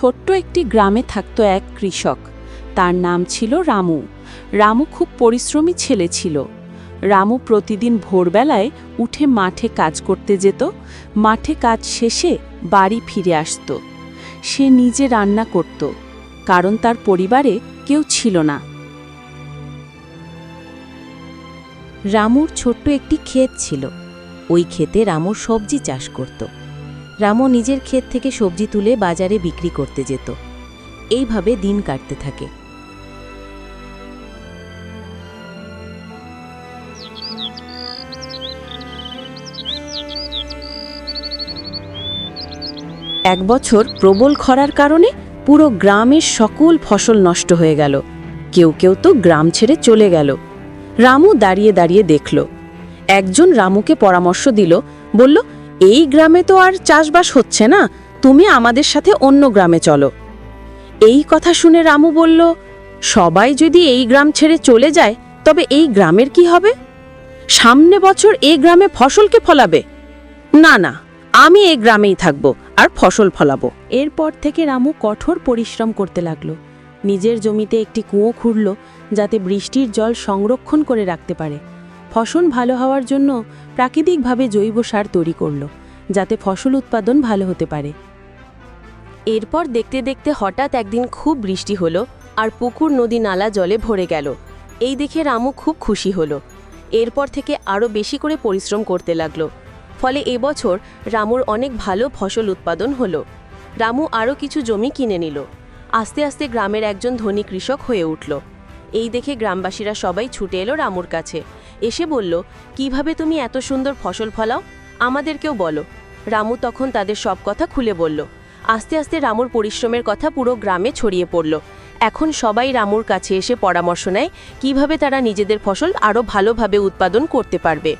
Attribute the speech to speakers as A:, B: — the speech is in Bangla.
A: ছোট্ট একটি গ্রামে থাকতো এক কৃষক। তার নাম ছিল রামু। রামু খুব পরিশ্রমী ছেলে ছিল। রামু প্রতিদিন ভোরবেলায় উঠে মাঠে কাজ করতে যেত। মাঠে কাজ শেষে বাড়ি ফিরে আসতো। সে নিজে রান্না করত, কারণ তার পরিবারে কেউ ছিল না।
B: রামুর ছোট্ট একটি ক্ষেত ছিল। ওই ক্ষেতে রামুর সবজি চাষ করত। রামু নিজের ক্ষেত থেকে সবজি তুলে বাজারে বিক্রি করতে যেত। এইভাবে দিন কাটতে থাকে।
A: এক বছর প্রবল খরার কারণে পুরো গ্রামের সকল ফসল নষ্ট হয়ে গেল। কেউ কেউ তো গ্রাম ছেড়ে চলে গেল। রামু দাঁড়িয়ে দাঁড়িয়ে দেখল। একজন রামুকে পরামর্শ দিল, বলল এই গ্রামে তো আর চাষবাস হচ্ছে না, তুমি আমাদের সাথে অন্য গ্রামে চলো। এই কথা শুনে রামু বলল, সবাই যদি এই গ্রাম ছেড়ে চলে যায়, তবে এই গ্রামের কি হবে? সামনে বছর এই গ্রামে ফসলকে ফলাবে? না না, আমি এই গ্রামেই থাকব আর ফসল ফলাবো। এরপর থেকে রামু কঠোর পরিশ্রম করতে লাগল। নিজের জমিতে একটি কুয়ো খুঁড়ল, যাতে বৃষ্টির জল সংরক্ষণ করে রাখতে পারে। ফসল ভালো হওয়ার জন্য প্রাকৃতিকভাবে জৈব সার তৈরি করল, যাতে ফসল উৎপাদন ভালো হতে পারে।
C: এরপর দেখতে দেখতে হঠাৎ একদিন খুব বৃষ্টি হলো আর পুকুর নদী নালা জলে ভরে গেল। এই দেখে রামু খুব খুশি হলো। এরপর থেকে আরও বেশি করে পরিশ্রম করতে লাগল। ফলে এবছর রামুর অনেক ভালো ফসল উৎপাদন হলো। রামু আরও কিছু জমি কিনে নিল। আস্তে আস্তে গ্রামের একজন ধনী কৃষক হয়ে উঠল। এই দেখে গ্রামবাসীরা সবাই ছুটে এলো রামুর কাছে। এসে বলল, কীভাবে তুমি এত সুন্দর ফসল ফলাও? আমাদেরকেও বলো। রামু তখন তাদের সব কথা খুলে বলল। আস্তে আস্তে রামুর পরিশ্রমের কথা পুরো গ্রামে ছড়িয়ে পড়ল। এখন সবাই রামুর কাছে এসে পরামর্শ নেয়, কীভাবে তারা নিজেদের ফসল আরও ভালোভাবে উৎপাদন করতে পারবে।